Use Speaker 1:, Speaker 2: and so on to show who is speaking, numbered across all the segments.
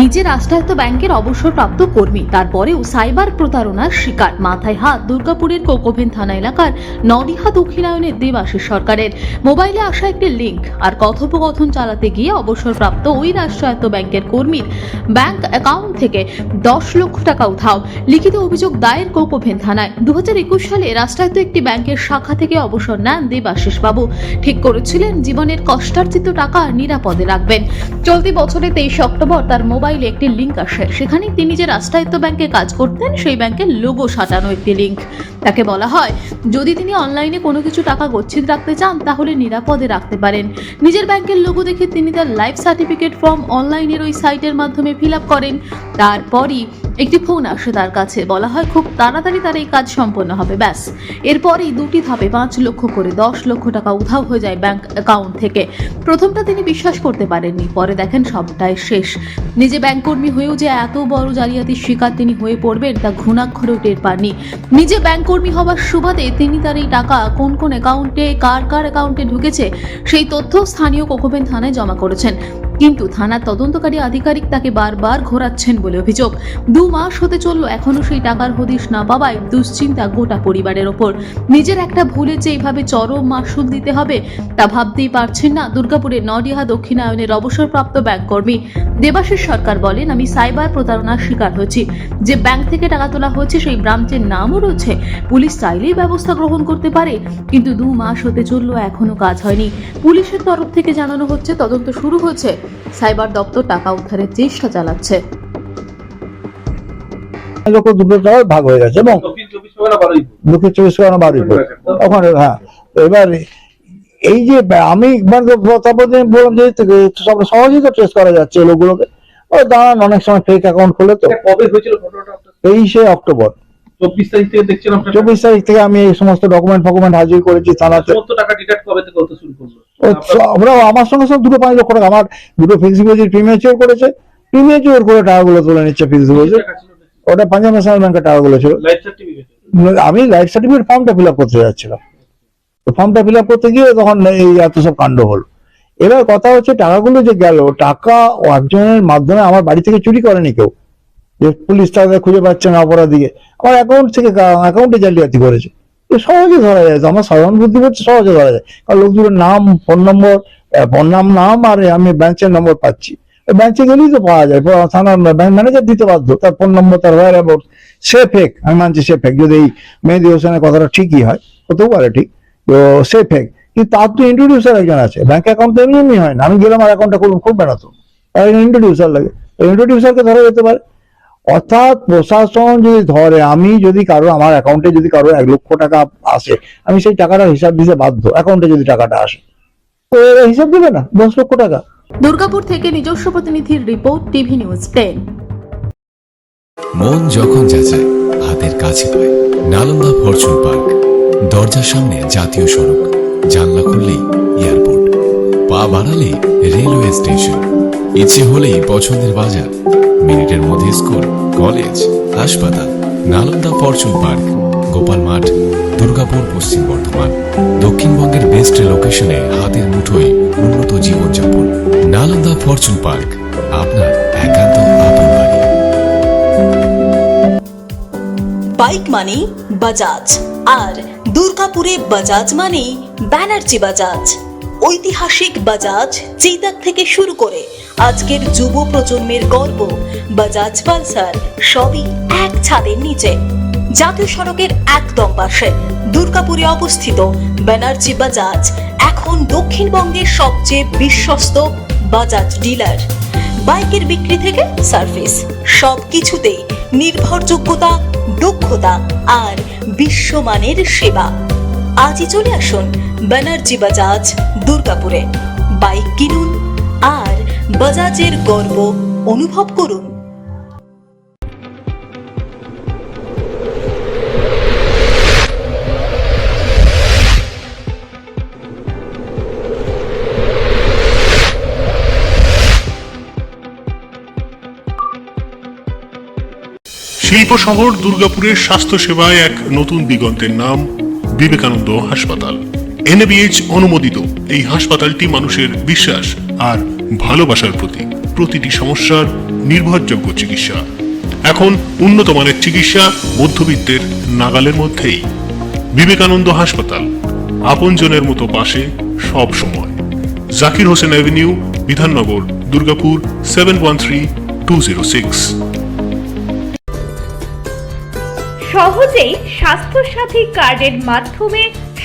Speaker 1: নিজে রাষ্ট্রায়ত্ত ব্যাংকের অবসরপ্রাপ্ত কর্মী। তারপরেও সাইবার প্রতারণার শিকার। মাথায় হাত দুর্গাপুরের কোকোভেন থানা এলাকার নডিহা দক্ষিণায়নের দেবাশিস সরকারের। মোবাইলে আসা একটি লিঙ্ক আর কথোপকথন চালাতে গিয়ে অবসরপ্রাপ্ত ওই রাষ্ট্রায়ত্ত ব্যাংকের কর্মীর ব্যাংক অ্যাকাউন্ট থেকে দশ লক্ষ টাকা উঠাও লিখিত অভিযোগ দায়ের কোকোভেন থানায়। দু হাজার একুশ সালে রাষ্ট্রায়ত্ত একটি ব্যাংকের শাখা থেকে অবসর নেন দেবাশিস বাবু। ঠিক করেছিলেন, জীবনের কষ্টার্জিত টাকা নিরাপদে রাখবেন। চলতি বছরে তেইশে অক্টোবর তার মোবাইলে একটি লিঙ্ক আসে। সেখানেই তিনি যে রাষ্ট্রায়ত্ত ব্যাংকে কাজ করতেন, সেই ব্যাংকের লোগো সাজানো একটি লিঙ্ক তাকে বলা হয়। যদি তিনি অনলাইনে কোনো কিছু টাকা গচ্ছিত রাখতে চান, তাহলে নিরাপদে রাখতে পারেন। নিজের ব্যাংকের লোগো দেখে তিনি তার লাইফ সার্টিফিকেট ফর্ম অনলাইনের ওই সাইটের মাধ্যমে ফিল আপ করেন। তারপরই একটি ফোন আসে তার কাছে। বলা হয়, খুব তাড়াতাড়ি তার এই কাজ সম্পন্ন হবে, ব্যাস। এরপরই দুটি ধাপে পাঁচ লক্ষ করে দশ লক্ষ টাকা উধাও হয়ে যায় ব্যাংক অ্যাকাউন্ট থেকে। প্রথমটা তিনি বিশ্বাস করতে পারেননি, পরে দেখেন সবটাই শেষ। নিজে ব্যাংক কর্মী হয়েও যে এত বড় জালিয়াতির শিকার তিনি হয়ে পড়বেন, তা ঘুণাক্ষরেও টের পাননি। নিজে ব্যাংক কর্মী হবার সুবাদে তিনি তার এই টাকা কোন কোন অ্যাকাউন্টে কার কার অ্যাকাউন্টে ঢুকেছে, সেই তথ্য স্থানীয় কোকোবেন থানায় জমা করেছেন। কিন্তু থানার তদন্তকারী আধিকারিক তাকে বারবার ঘোরাচ্ছেন বলে অভিযোগ। দু মাস হতে চলল, এখনও সেই টাকার হদিশ না পাওয়ায় দুশ্চিন্তা গোটা পরিবারের ওপর। নিজের একটা ভুলে যে এইভাবে চরম মাসুল দিতে হবে, তা ভাবতেই পারছেন না দুর্গাপুরের নডিহা দক্ষিণায়নের অবসরপ্রাপ্ত ব্যাংক কর্মী দেবাশিস সরকার বলেন, আমি সাইবার প্রতারণার শিকার হয়েছি। যে ব্যাংক থেকে টাকা তোলা হয়েছে, সেই ব্রাঞ্চের নামও রয়েছে। পুলিশ চাইলেই ব্যবস্থা গ্রহণ করতে পারে, কিন্তু দু মাস হতে চলল, এখনও কাজ হয়নি। পুলিশের তরফ থেকে জানানো হচ্ছে, তদন্ত শুরু হয়েছে। সাইবার দপ্তর টাকা উদ্ধারের চেষ্টা চালাচ্ছে।
Speaker 2: লোক দুটো টাকা ভাগ হয়ে গেছে এবং
Speaker 3: দক্ষিণ চব্বিশ পরগনা বারুইপুর
Speaker 2: ওখানে হ্যাঁ। এবার এই যে আমি তারপর দিন বললাম যে সহজেই তো ট্রেস করা যাচ্ছে লোকগুলোকে। ও দাঁড়ান অনেক সময় ফেক অ্যাকাউন্ট খুলে তো।
Speaker 3: কবে হয়েছিল
Speaker 2: তেইশে অক্টোবর।
Speaker 3: চব্বিশ তারিখ থেকে দেখছেন
Speaker 2: চব্বিশ তারিখ থেকে আমি এই সমস্ত ডকুমেন্ট ফকুমেন্ট হাজির করেছি থানাতে।
Speaker 3: টাকা ডিডাক্ট কবে থেকে হতে শুরু করল?
Speaker 2: ওরা আমার সঙ্গে সঙ্গে দুটো পাঁচ লক্ষ টাকা আমার দুটো ফিক্সড ডিপোজিট প্রিমিয়ার করেছে প্রিমিয়ার করে টাকাগুলো তুলে নিচ্ছে ফিক্সড ডিপোজিট ওটা পাঞ্জাব ন্যাশনাল ব্যাংকের টাকাগুলো ছিল। আমি লাইফ সার্টিফিকেট ফর্মটা ফিল আপ করতে যাচ্ছিলাম। তো ফর্মটা ফিল আপ করতে গিয়ে তখন এই এত সব কাণ্ড হলো। এবার কথা হচ্ছে টাকাগুলো যে গেল টাকা একজনের মাধ্যমে আমার বাড়ি থেকে চুরি করেনি কেউ। যে পুলিশ তাদের খুঁজে পাচ্ছে না অপরাধীকে। আমার অ্যাকাউন্ট থেকে অ্যাকাউন্টে জালিয়াতি করেছে। তো সহজে ধরা যায়, আমার সাধারণ বুদ্ধি হচ্ছে সহজে ধরা যায়। কারণ লোক দুটোর নাম ফোন নম্বর ফোন নাম নাম আর আমি ব্যাংকের নম্বর পাচ্ছি। ব্যাংকে গেলেই তো পাওয়া যায়। থানার ব্যাংক ম্যানেজার দিতে বাধ্য। তার ফোন নম্বর তার ওয়ার অ্যাবাউট সে ফেক আমি মানছি সে ফেক যদি এই মেহেদি হোসেনের কথাটা ঠিকই হয়, হতেও পারে ঠিক। তো সে ফেক কিন্তু তার তো ইন্ট্রোডিউসার একজন আছে। ব্যাংক অ্যাকাউন্ট তো এমনি এমনি হয় না। আমি গেলাম আর অ্যাকাউন্টটা করুন খুব বেড়াতো তার ইন্ট্রোডিউসার লাগে। ইন্ট্রোডিউসারকে ধরা যেতে পারে। অর্থাৎ প্রশাসন যদি ধরে আমি যদি কারও আমার অ্যাকাউন্টে যদি কারও এক লক্ষ টাকা আসে আমি সেই টাকাটার হিসাব দিতে বাধ্য অ্যাকাউন্টে যদি টাকাটা আসে। তো এরা হিসাব দেবে না দশ লক্ষ টাকা।
Speaker 1: দুর্গাপুর থেকে নিজস্ব প্রতিনিধির রিপোর্ট টিভি নিউজ টেন।
Speaker 4: মন যখন যাচায় হাতের কাছে পায়। নালন্দা ফরচুন পার্ক দরজার সামনে জাতীয় সড়ক জানলা খুললেই এয়ারপোর্ট। পা বাড়ালে রেলওয়ে স্টেশন। ইচ্ছে হলেই পছন্দের বাজার মিনিটের মধ্যে স্কুল, কলেজ, হাসপাতাল, নালন্দা ফরচুন পার্ক, গোপাল মাঠ, দুর্গাপুর পশ্চিম বর্ধমান, দক্ষিণবঙ্গের বেস্ট লোকেশনে হাতের মুঠোয় উন্নত জীবনযাপন, নালন্দা ফরচুন পার্ক, আপনার একান্ত আপন বাড়ি।
Speaker 5: বাইক মানেই বাজাজ আর দুর্গাপুরে বাজাজ মানেই ব্যানার্জি বাজাজ ঐতিহাসিক বাজাজ চেতাক থেকে শুরু করে আজকের যুব প্রজন্মের গর্ব বাজাজ পালসার সবই এক ছাদের নিচে। জাতীয় সড়কের একদম পাশে দুর্গাপুরে অবস্থিত ব্যানার্জি বাজাজ এখন দক্ষিণবঙ্গের সবচেয়ে বিশ্বস্ত বাজাজ ডিলার। বাইকের বিক্রি থেকে সার্ভিস সব কিছুতেই নির্ভরযোগ্যতা, দক্ষতা আর বিশ্বমানের সেবা। আজই চলে আসুন ব্যানার্জি বাজাজ দুর্গাপুরে। বাইক কিনুন আর বাজাজের গর্ব অনুভব করুন।
Speaker 6: শিল্প শহর দুর্গাপুরের স্বাস্থ্য সেবায় এক নতুন দিগন্তের নাম, বিবেকানন্দ হাসপাতাল। এনএবিএইচ অনুমোদিত। এই হাসপাতালটি মানুষের বিশ্বাস আর ভালোবাসার প্রতীক। প্রতিটি সমস্যার নির্ভরযোগ্য চিকিৎসা। এখন উন্নত মানের চিকিৎসা মধ্যবিত্তের নাগালের মধ্যেই। বিবেকানন্দ হাসপাতাল, আপনজনের মতো পাশে সব সময়। Zakir Hussain avenue, Bidhannagar, Durgapur seven one three two zero six
Speaker 7: সহজেই স্বাস্থ্যসাথী কার্ডের মাধ্যমে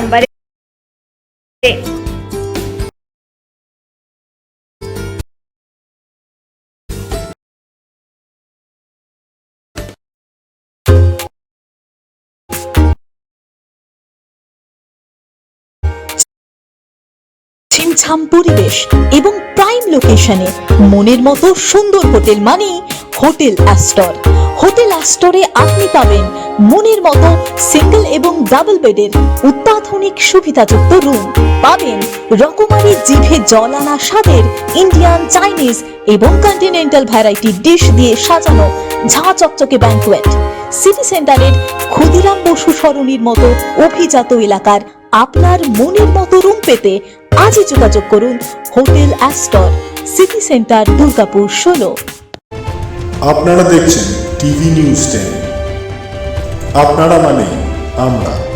Speaker 7: নাম্বারে।
Speaker 5: ছিমছাম পরিবেশ এবং প্রাইম লোকেশনে মনের মতো সুন্দর হোটেল মানেই হোটেল অ্যাস্টর হোটেল অ্যাস্টরে আপনি পাবেন মনের মতো সিঙ্গেল এবং ডাবল বেডের অত্যাধুনিক সুবিধাযুক্ত রুম পাবেন রকমারি জিভে জল আনা স্বাদের ইন্ডিয়ান চাইনিজ এবং কন্টিনেন্টাল ভ্যারাইটি ডিশ দিয়ে সাজানো ঝাঁ চকচকে ব্যাঙ্কোয়েট সিটি সেন্টারের ক্ষুদিরাম বসু সরণির মতো অভিজাত এলাকার আপনার মনের মতো রুম পেতে আজই যোগাযোগ করুন hotel Astor city centre Durgapur, ষোলো।
Speaker 8: আপনারা দেখছেন টিভি নিউজ টেন আপনারা মানে আমরা।